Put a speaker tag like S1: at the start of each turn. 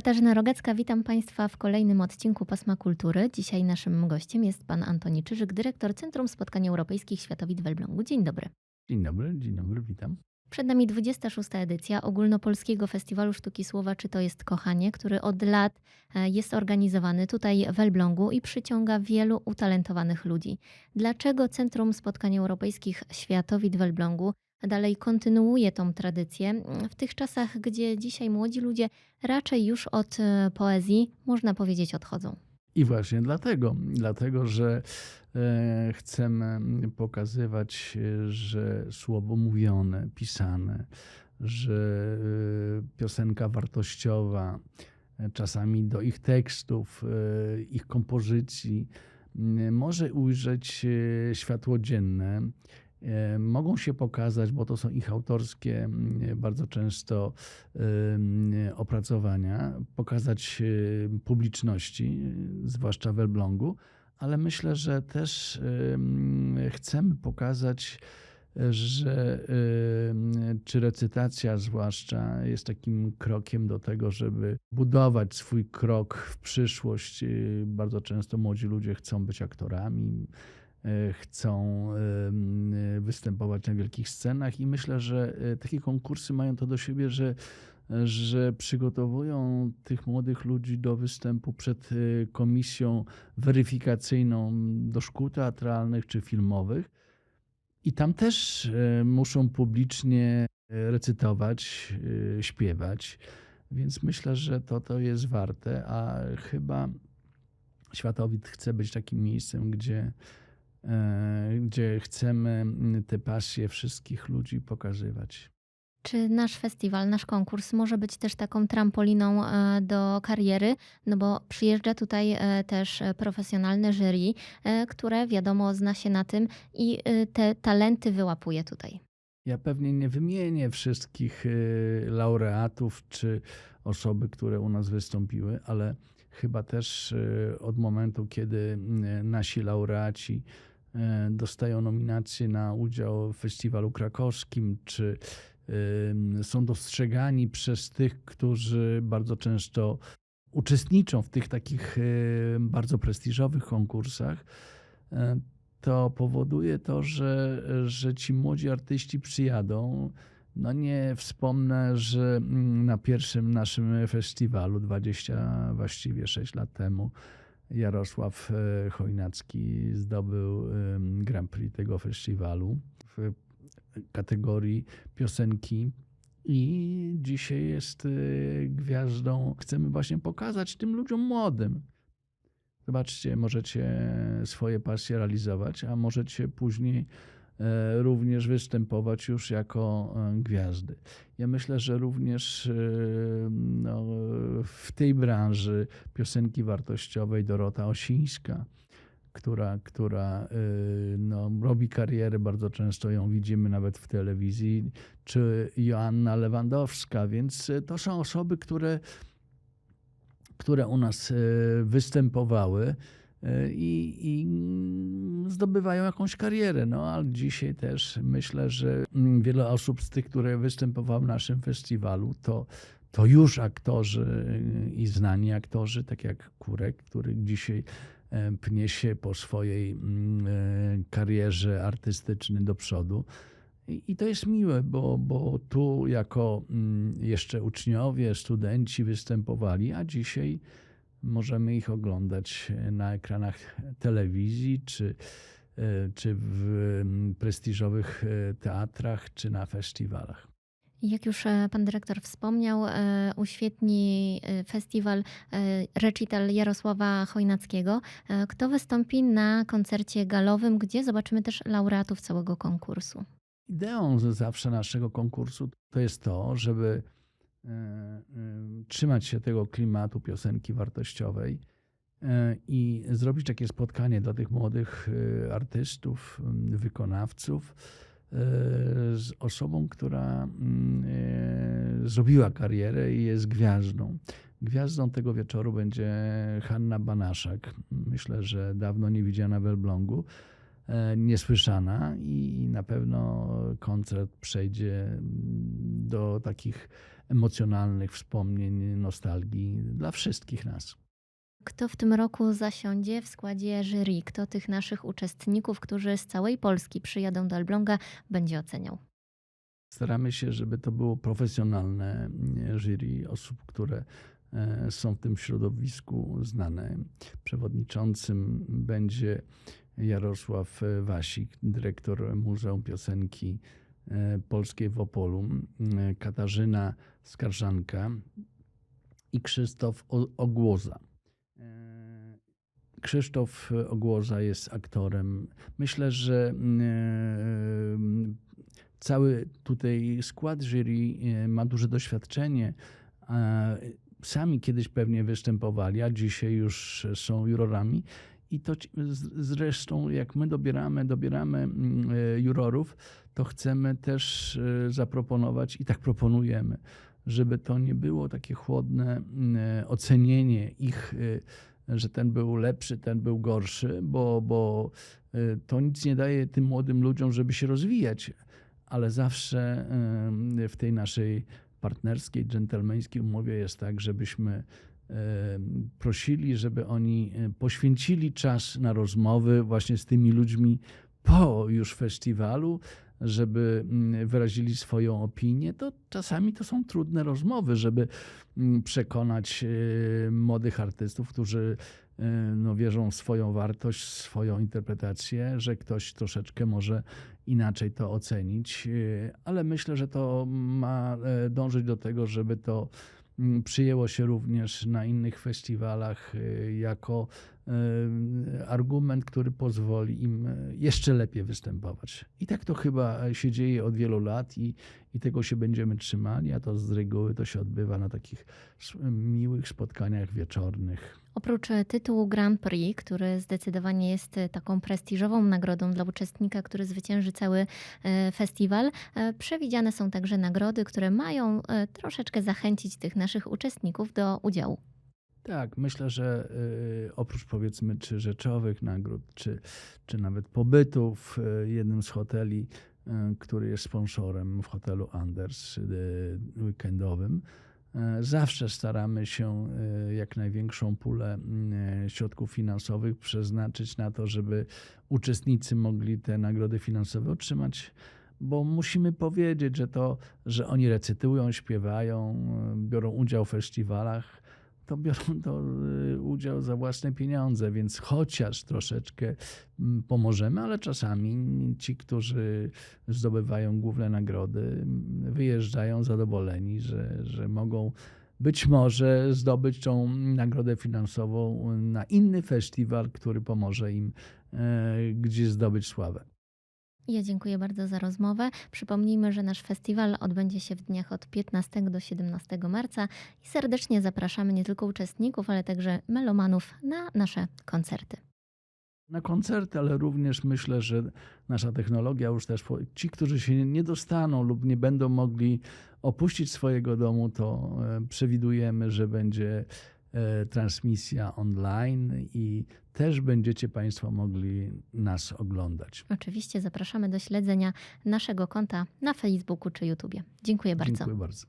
S1: Katarzyna Rogacka, witam Państwa w kolejnym odcinku Pasma Kultury. Dzisiaj naszym gościem jest pan Antoni Czyżyk, dyrektor Centrum Spotkań Europejskich Światowit w Elblągu. Dzień dobry.
S2: Dzień dobry, dzień dobry, witam.
S1: Przed nami 26. edycja Ogólnopolskiego Festiwalu Sztuki Słowa Czy to jest kochanie, który od lat e, jest organizowany tutaj w Elblągu i przyciąga wielu utalentowanych ludzi. Dlaczego Centrum Spotkań Europejskich Światowit w Elblągu dalej kontynuuje tą tradycję w tych czasach, gdzie dzisiaj młodzi ludzie raczej już od e, poezji, można powiedzieć, odchodzą?
S2: I właśnie dlatego, dlatego że e, chcemy pokazywać, e, że słowo mówione, pisane, że piosenka wartościowa, czasami do ich tekstów, ich kompozycji może ujrzeć światło dzienne. E, Mogą się pokazać, bo to są ich autorskie m, bardzo często opracowania, pokazać e, publiczności, zwłaszcza w Elblągu, ale myślę, że też em, chcemy pokazać, że czy recytacja zwłaszcza jest takim krokiem do tego, żeby budować swój krok w przyszłość. E, Bardzo często młodzi ludzie chcą być aktorami, chcą em, występować na wielkich scenach i myślę, że e, takie konkursy mają to do siebie, że że przygotowują tych młodych ludzi do występu przed komisją weryfikacyjną do szkół teatralnych czy filmowych. I tam też muszą publicznie recytować, śpiewać. Więc myślę, że to, to jest warte, a chyba Światowit chce być takim miejscem, gdzie, e, gdzie chcemy mm, te pasje wszystkich ludzi pokazywać.
S1: Czy nasz festiwal, nasz konkurs może być też taką trampoliną e, do kariery? No bo przyjeżdża tutaj e, też e, profesjonalne jury, e, które wiadomo zna się na tym i e, te talenty wyłapuje tutaj.
S2: Ja pewnie nie wymienię wszystkich laureatów czy osoby, które u nas wystąpiły, ale chyba też y, od momentu, kiedy y, nasi laureaci y, dostają nominacje na udział w festiwalu krakowskim, czy są dostrzegani przez tych, którzy bardzo często uczestniczą w tych takich bardzo prestiżowych konkursach, to powoduje to, że, że ci młodzi artyści przyjadą. No nie wspomnę, że mm, na pierwszym naszym festiwalu 20 właściwie 6 lat temu Jarosław e, Chojnacki zdobył Grand Prix tego festiwalu w kategorii piosenki i dzisiaj jest e, gwiazdą. Chcemy właśnie pokazać tym ludziom młodym, Zobaczcie, możecie swoje pasje realizować, a możecie później również występować już jako e, gwiazdy. Ja myślę, że również e, no, w tej branży piosenki wartościowej Dorota Osińska, która, która e, no, robi karierę, bardzo często ją widzimy nawet w telewizji, czy Joanna Lewandowska, więc e, to są osoby, które które u nas e, występowały e, i, i zdobywają jakąś karierę. No ale dzisiaj też myślę, że mm, wiele osób z tych, które występowały w naszym festiwalu, to, to już aktorzy i znani aktorzy, tak jak Kurek, który dzisiaj e, pnie się po swojej mm, e, karierze artystycznej do przodu. I i to jest miłe, bo, bo tu jako mm, jeszcze uczniowie, studenci występowali, a dzisiaj możemy ich oglądać na ekranach telewizji, czy, e, czy w prestiżowych e, teatrach, czy na festiwalach.
S1: Jak już e, pan dyrektor wspomniał, e, uświetni e, festiwal e, Recital Jarosława Chojnackiego. E, Kto wystąpi na koncercie galowym, gdzie zobaczymy też laureatów całego konkursu?
S2: Ideą zawsze naszego konkursu to jest to, żeby e, e, trzymać się tego klimatu piosenki wartościowej e, i zrobić takie spotkanie dla tych młodych artystów, wykonawców z osobą, która zrobiła karierę i jest gwiazdą. Gwiazdą tego wieczoru będzie Hanna Banaszak. Myślę, że dawno nie widziana w Elblągu niesłyszana i na pewno koncert przejdzie mm, do takich emocjonalnych wspomnień, nostalgii dla wszystkich nas.
S1: Kto w tym roku zasiądzie w składzie jury? Kto tych naszych uczestników, którzy z całej Polski przyjadą do Elbląga, będzie oceniał?
S2: Staramy się, żeby to było profesjonalne mm, jury osób, które e, są w tym środowisku znane. Przewodniczącym będzie Jarosław Wasik, dyrektor Muzeum Piosenki Polskiej w Opolu, m, Katarzyna Skarżanka i Krzysztof Ogłoza. E, Krzysztof Ogłoza jest aktorem. Myślę, że cały tutaj skład jury e, ma duże doświadczenie. Sami kiedyś pewnie występowali, a dzisiaj już są jurorami. I to zresztą, jak my dobieramy, dobieramy mm, e, jurorów, to chcemy też e, zaproponować i tak proponujemy, żeby to nie było takie chłodne mm, e, ocenienie ich, że ten był lepszy, ten był gorszy, bo, bo to nic nie daje tym młodym ludziom, żeby się rozwijać ale zawsze w tej naszej partnerskiej, dżentelmeńskiej umowie jest tak, żebyśmy prosili, żeby oni e, poświęcili czas na rozmowy właśnie z tymi ludźmi po już festiwalu, żeby mm, wyrazili swoją opinię. To czasami to są trudne rozmowy, żeby mm, przekonać e, młodych artystów, którzy e, no, wierzą w swoją wartość, swoją interpretację, że ktoś troszeczkę może inaczej to ocenić, ale myślę, że to ma dążyć do tego, żeby to przyjęło się również na innych festiwalach yy, jako argument, który pozwoli im e, jeszcze lepiej występować. I tak to chyba się dzieje od wielu lat i, i tego się będziemy trzymali, a to z reguły to się odbywa na takich miłych spotkaniach wieczornych.
S1: Oprócz tytułu Grand Prix, który zdecydowanie jest taką prestiżową nagrodą dla uczestnika, który zwycięży cały e, festiwal, e, przewidziane są także nagrody, które mają e, troszeczkę zachęcić tych naszych uczestników do udziału.
S2: Tak, myślę, że y, oprócz powiedzmy czy rzeczowych nagród, czy, czy nawet pobytu w y, jednym z hoteli, y, który jest sponsorem w hotelu Anders weekendowym, zawsze staramy się jak największą pulę środków finansowych przeznaczyć na to, żeby uczestnicy mogli te nagrody finansowe otrzymać. Bo musimy powiedzieć, że to, że oni recytują, śpiewają, biorą udział w festiwalach, to biorą to y, udział za własne pieniądze, więc chociaż troszeczkę mm, pomożemy, ale czasami ci, którzy zdobywają główne nagrody, mm, wyjeżdżają zadowoleni, że, że mogą być może zdobyć tą nagrodę finansową na inny festiwal, który pomoże im e, gdzieś zdobyć sławę.
S1: Ja dziękuję bardzo za rozmowę. Przypomnijmy, że nasz festiwal odbędzie się w dniach od 15 do 17 marca i serdecznie zapraszamy nie tylko uczestników, ale także melomanów na nasze koncerty.
S2: na koncerty, ale również myślę, że nasza technologia już też, ci, którzy się nie dostaną lub nie będą mogli opuścić swojego domu, to e, przewidujemy, że będzie transmisja online i też będziecie Państwo mogli nas oglądać.
S1: Oczywiście zapraszamy do śledzenia naszego konta na Facebooku czy YouTubie. Dziękuję bardzo.
S2: Dziękuję bardzo.